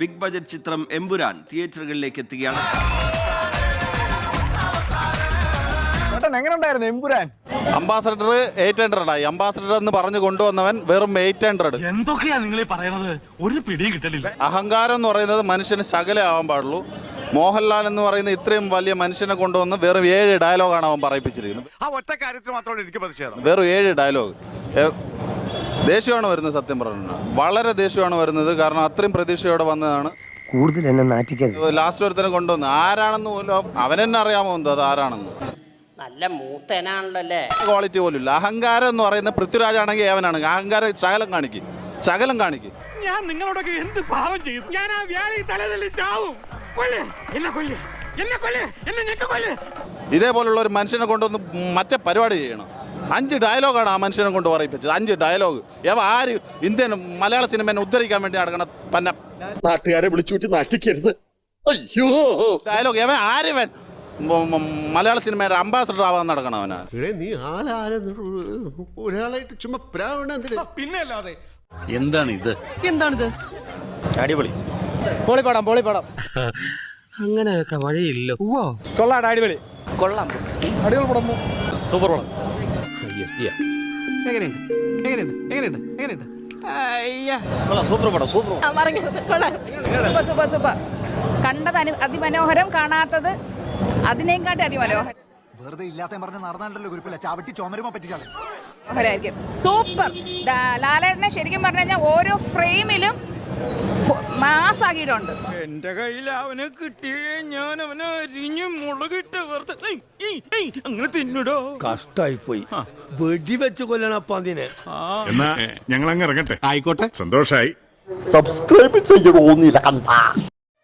Big budget ചിത്രം എമ്പുരാൻ തിയേറ്ററുകളിലേക്ക് എത്തുകയാണ്. എങ്ങനെയുണ്ടായിരുന്നു എങ്ങനെ ഉണ്ടായിരുന്നു എമ്പുരാൻ? അംബാസഡർ എയ്റ്റ് ഹൺഡ്രഡ് ആയി. അംബാസഡർ എന്ന് പറഞ്ഞു കൊണ്ടുവന്നവൻ വെറും എയ്റ്റ് ഹൺഡ്രഡ് എന്തൊക്കെയാ നിങ്ങൾ ഈ പറയണത്? ഒരു പിടിയും കിട്ടലില്ല. അഹങ്കാരം എന്ന് പറയുന്നത് മനുഷ്യന് ശകലം ആവാൻ പാടുള്ളൂ. മോഹൻലാൽ എന്ന് പറയുന്ന ഇത്രയും വലിയ മനുഷ്യനെ കൊണ്ടുവന്ന് വെറും ഏഴ് ഡയലോഗാണ് അവൻ പറയിപ്പിച്ചിരിക്കുന്നത്. ആ ഒറ്റ കാര്യത്തിൽ മാത്രമാണ് എനിക്ക് പ്രതിഷേധം. വെറും ഏഴ് ഡയലോഗ് ദേഷ്യമാണ് വരുന്നത് സത്യം പറഞ്ഞു. വളരെ ദേഷ്യമാണ് വരുന്നത്. കാരണം അത്രയും പ്രതീക്ഷയോടെ വന്നതാണ്. കൂടുതൽ എന്നെ നാറ്റിക്കരുത്. ലാസ്റ്റ് ഒരുത്തനെ കൊണ്ടുവന്നു. ആരാണെന്ന് പോലും അവനെന്നെ അറിയാമോ എന്തോ? അത് ആരാണെന്ന്? നല്ല മൂത്തനാണല്ലോ അല്ലേ ക്വാളിറ്റി പോലും ഇല്ല അഹങ്കാരം എന്ന് പറയുന്ന പൃഥ്വിരാജ് ആണെങ്കിൽ ഏവനാണ് അഹങ്കാരം ശകലം കാണിക്കും. ശകലം കാണിക്കും. ഞാൻ നിങ്ങളോടൊക്കെ എന്ത് പാവം ചെയ്തു? ഞാൻ ആ വ്യാളി തലതല്ലി ചാവും. കൊല്ലേ. എന്നെ കൊല്ലേ. എന്നെ കൊല്ലേ. എന്നെ ഞെക്ക കൊല്ലേ ഇതേപോലുള്ള ഒരു മനുഷ്യനെ കൊണ്ടുവന്ന് മറ്റേ പരിപാടി ചെയ്യണം. അഞ്ച് ഡയലോഗാണ് ആ മനുഷ്യനെ കൊണ്ട് പറയിപ്പിച്ചത്. അഞ്ച് ഡയലോഗ് ഏവ ആര് ഇന്ത്യൻ മലയാള സിനിമനെ ഉദ്ധരിക്കാൻ വേണ്ടി നടക്കണ പന്ന നാട്ടുകാരെ വിളിച്ചുകൂട്ടി നാട്ടിക്കരുത്. അയ്യോ. ഡയലോഗ് മ- മ- മലയാള സിനിമയുടെ അംബാസഡർ ആവാൻ നടക്കണം അവനാ? നീ ഒരാളായിട്ട് ചുമ്മാ പ്രാവണ എന്താണ് ഇത് എന്താണിത്? അടിപൊളി. പൊളിപ്പാടാം പൊളിപ്പാടാം അങ്ങനെയൊക്കെ വഴിയില്ല. കൊള്ളാടാ അടിപൊളി. കൊള്ളാം. സൂപ്പർ പടം. ആ, പറഞ്ഞത് കൊള്ളാം. Super super super. കണ്ടത് അതിമനോഹരം കാണാത്തത് അതിനേം കാട്ടി അതിമനോഹരം. വെറുതെ ഇല്ലാത്ത പറഞ്ഞ് നടന്നാണ്ടല്ലോ കുഴപ്പമില്ല. ചവിട്ടി ചുമരുമ പറ്റിച്ചാലും. സൂപ്പർ. ദാ- ലാലേട്ടനെ ശരിക്കും പറഞ്ഞു കഴിഞ്ഞാൽ ഓരോ ഫ്രെയിമിലും മാസാക്കിയിട്ടുണ്ട് എന്റെ കയ്യിൽ അവന് കിട്ടിയേ ഞാൻ അവനെ അരിഞ്ഞു മുളകിട്ട് അങ്ങനെ തിന്നിടോ. കഷ്ടായി പോയി വെടിവെച്ച് കൊല്ലണപ്പ അതിനെ എന്നാ ഞങ്ങൾ അങ്ങ് ഇറങ്ങട്ടെ. ആയിക്കോട്ടെ. സന്തോഷായി. സബ്സ്ക്രൈബ് ചെയ്യണോന്നില്ല കണ്ട